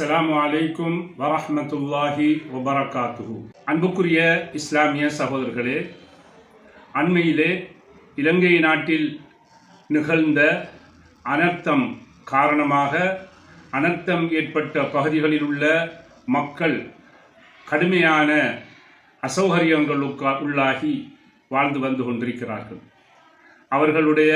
அஸ்ஸலாமு அலைக்கும் வரஹமத்துல்லாஹி வபரகாத்துஹு. அன்புக்குரிய இஸ்லாமிய சகோதரர்களே அண்மையிலே இலங்கை நாட்டில் நிகழ்ந்த அனர்த்தம் காரணமாக அனர்த்தம் ஏற்பட்ட பகுதிகளில் உள்ள மக்கள் கடுமையான அசௌகரியங்களுக்கு உள்ளாகி வாழ்ந்து வந்து கொண்டிருக்கிறார்கள். அவர்களுடைய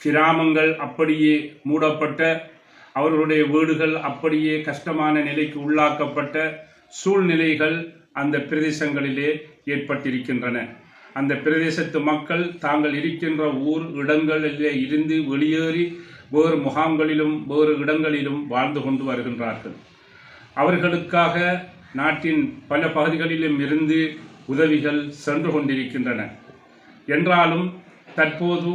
கிராமங்கள் அப்படியே மூடப்பட்ட அவர்களுடைய வீடுகள் அப்படியே கஷ்டமான நிலைக்கு உள்ளாக்கப்பட்ட சூழ்நிலைகள் அந்த பிரதேசங்களிலே ஏற்பட்டிருக்கின்றன. அந்த பிரதேசத்து மக்கள் தாங்கள் இருக்கின்ற ஊர் இடங்களிலே இருந்து வெளியேறி வேறு முகாம்களிலும் வேறு இடங்களிலும் வாழ்ந்து கொண்டு வருகின்றார்கள். அவர்களுக்காக நாட்டின் பல பகுதிகளிலும் இருந்து உதவிகள் சென்று கொண்டிருக்கின்றன. என்றாலும் தற்போது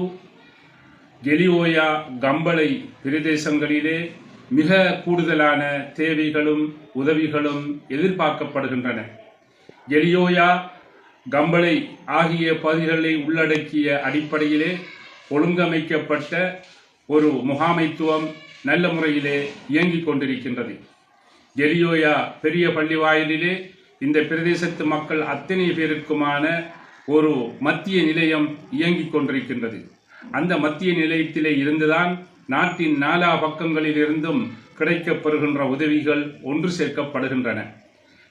கெலியோயா கம்பளை பிரதேசங்களிலே மிக கூடுதலான தேவைகளும் உதவிகளும் எதிர்பார்க்கப்படுகின்றன. கெலியோயா கம்பளை ஆகிய பகுதிகளை உள்ளடக்கிய அடிப்படையிலே ஒழுங்கமைக்கப்பட்ட ஒரு முகாமைத்துவம் நல்ல முறையிலே இயங்கிக் கொண்டிருக்கின்றது. கெலியோயா பெரிய பள்ளி வாயிலிலே இந்த பிரதேசத்து மக்கள் அத்தனை பேருக்குமான ஒரு மத்திய நிலையம் இயங்கிக் கொண்டிருக்கின்றது. அந்த மத்திய நிலையத்திலே இருந்துதான் நாட்டின் நாலா பக்கங்களிலிருந்தும் கிடைக்கப்பெறுகின்ற உதவிகள் ஒன்று சேர்க்கப்படுகின்றன.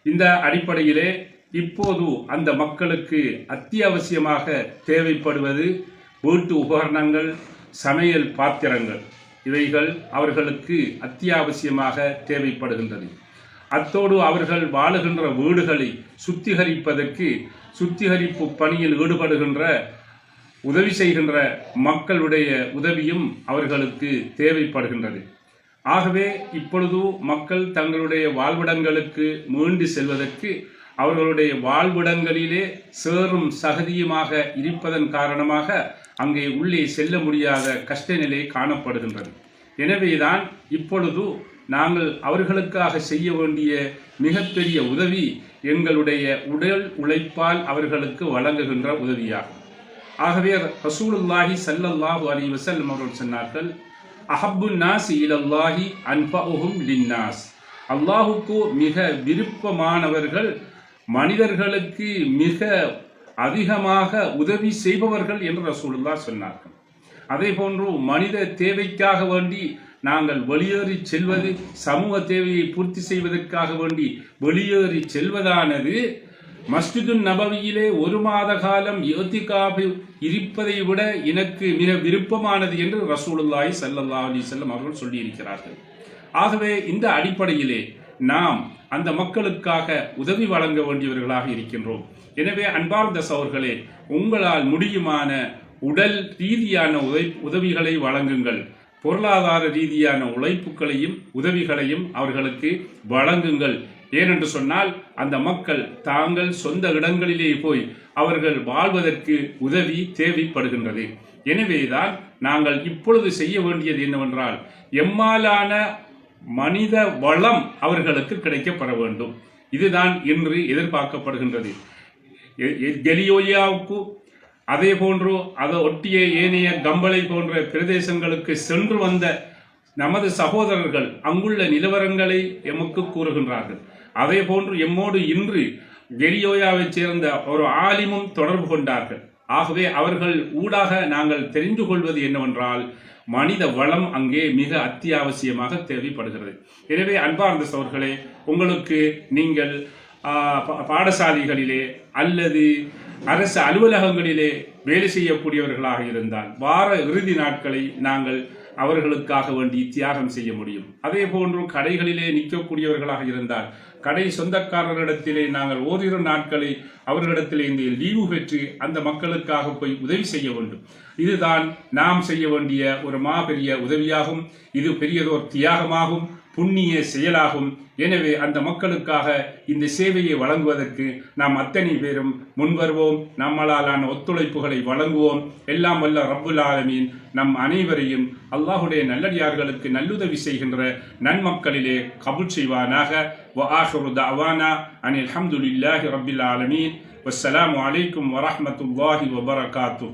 இந்த அடிப்படையிலே இப்போது அந்த மக்களுக்கு அத்தியாவசியமாக தேவைப்படுவது வீட்டு உபகரணங்கள் சமையல் பாத்திரங்கள். இவைகள் அவர்களுக்கு அத்தியாவசியமாக தேவைப்படுகின்றது. அத்தோடு அவர்கள் வாழுகின்ற வீடுகளை சுத்திகரிப்பதற்கு சுத்திகரிப்பு பணியில் ஈடுபடுகின்ற உதவி செய்கின்ற மக்களுடைய உதவியும் அவர்களுக்கு தேவைப்படுகின்றது. ஆகவே இப்பொழுது மக்கள் தங்களுடைய வாழ்விடங்களுக்கு மீண்டு செல்வதற்கு அவர்களுடைய வாழ்விடங்களிலே சேறும் சகதியுமாக இருப்பதன் காரணமாக அங்கே உள்ளே செல்ல முடியாத கஷ்ட நிலை காணப்படுகின்றது. எனவேதான் இப்பொழுது நாங்கள் அவர்களுக்காக செய்ய வேண்டிய மிகப்பெரிய உதவி எங்களுடைய உடல் உழைப்பால் அவர்களுக்கு வழங்குகின்ற உதவியாகும். ஆகவே ரசூலுல்லாஹி சல்லல்லாஹு அலி வசல்லம் அவர்கள் சொன்னார்கள் அஹப்பு நாஸ் இலல்லாஹி அன்பஹும் லின்னாஸ். அல்லாஹுக்கு மிக விருப்பமானவர்கள் மனிதர்களுக்கு மிக அதிகமாக உதவி செய்பவர்கள் என்று ரசூலுல்லா சொன்னார்கள். அதே போன்று மனித தேவைக்காக வேண்டி நாங்கள் வெளியேறி செல்வது சமூக தேவையை பூர்த்தி செய்வதற்காக வேண்டி வெளியேறி செல்வதானது மஸ்ஜிது நபவியிலே ஒரு மாத காலம் யோத்திகாபில் இருப்பதை விட எனக்கு மிக விருப்பமானது என்று ரசூலுல்லாய் சல்லல்லா அலி செல்லம் அவர்கள் சொல்லியிருக்கிறார்கள். ஆகவே இந்த அடிப்படையிலே நாம் அந்த மக்களுக்காக உதவி வழங்க வேண்டியவர்களாக இருக்கின்றோம். எனவே அன்பார்ந்த சவர்களே உங்களால் முடியுமான உடல் ரீதியான உதவி உதவிகளை வழங்குங்கள். பொருளாதார ரீதியான உழைப்புகளையும் உதவிகளையும் அவர்களுக்கு வழங்குங்கள். ஏனென்று சொன்னால் அந்த மக்கள் தாங்கள் சொந்த இடங்களிலே போய் அவர்கள் வாழ்வதற்கு உதவி தேவைப்படுகின்றது. எனவேதான் நாங்கள் இப்பொழுது செய்ய வேண்டியது என்னவென்றால் எம்மாலான மனித வளம் அவர்களுக்கு கிடைக்கப்பட வேண்டும். இதுதான் இன்று எதிர்பார்க்கப்படுகின்றது. கெலியோயாவுக்கு அதே போன்று அதை ஒட்டிய ஏனைய கம்பளை போன்ற பிரதேசங்களுக்கு சென்று வந்த நமது சகோதரர்கள் அங்குள்ள நிலவரங்களை எமக்கு கூறுகின்றார்கள். அதே போன்று எம்மோடு இன்று கெரியோயாவைச் சேர்ந்த ஒரு ஆலிமும் தொடர்பு கொண்டார்கள். ஆகவே அவர்கள் ஊடாக நாங்கள் தெரிந்து கொள்வது என்னவென்றால் மனித வளம் அங்கே மிக அத்தியாவசியமாக தேவைப்படுகிறது. எனவே அன்பார்ந்த சோர்களே உங்களுக்கு நீங்கள் பாடசாலைகளிலே அல்லது அரசு அலுவலகங்களிலே வேலை செய்யக்கூடியவர்களாக இருந்தால் வார இறுதி நாட்களை நாங்கள் அவர்களுக்காக வேண்டி தியாகம் செய்ய முடியும். அதே போன்று கடைகளிலே நிற்கக்கூடியவர்களாக இருந்தால் கடை சொந்தக்காரர்களிடத்திலே நாங்கள் ஓரிரு நாட்களை அவர்களிடத்திலே இந்த லீவு பெற்று அந்த மக்களுக்காக போய் உதவி செய்ய வேண்டும். இதுதான் நாம் செய்ய வேண்டிய ஒரு மாபெரிய உதவியாகும். இது பெரியதோர் தியாகமாகும். புண்ணிய செயலாகும் எனவே அந்த மக்களுக்காக இந்த சேவையை வழங்குவதற்கு நாம் அத்தனை பேரும் முன்வருவோம் நம்மளாலான ஒத்துழைப்புகளை வழங்குவோம் எல்லாம் வல்ல ரப்புல் ஆலமீன் நம் அனைவரையும் அல்லாஹுடைய நல்லடியார்களுக்கு நல்லுதவி செய்கின்ற நன்மக்களிலே கபுல் செய்வானாக وآخر دعوانا أن الحمد لله رب العالمين والسلام عليكم ورحمة الله وبركاته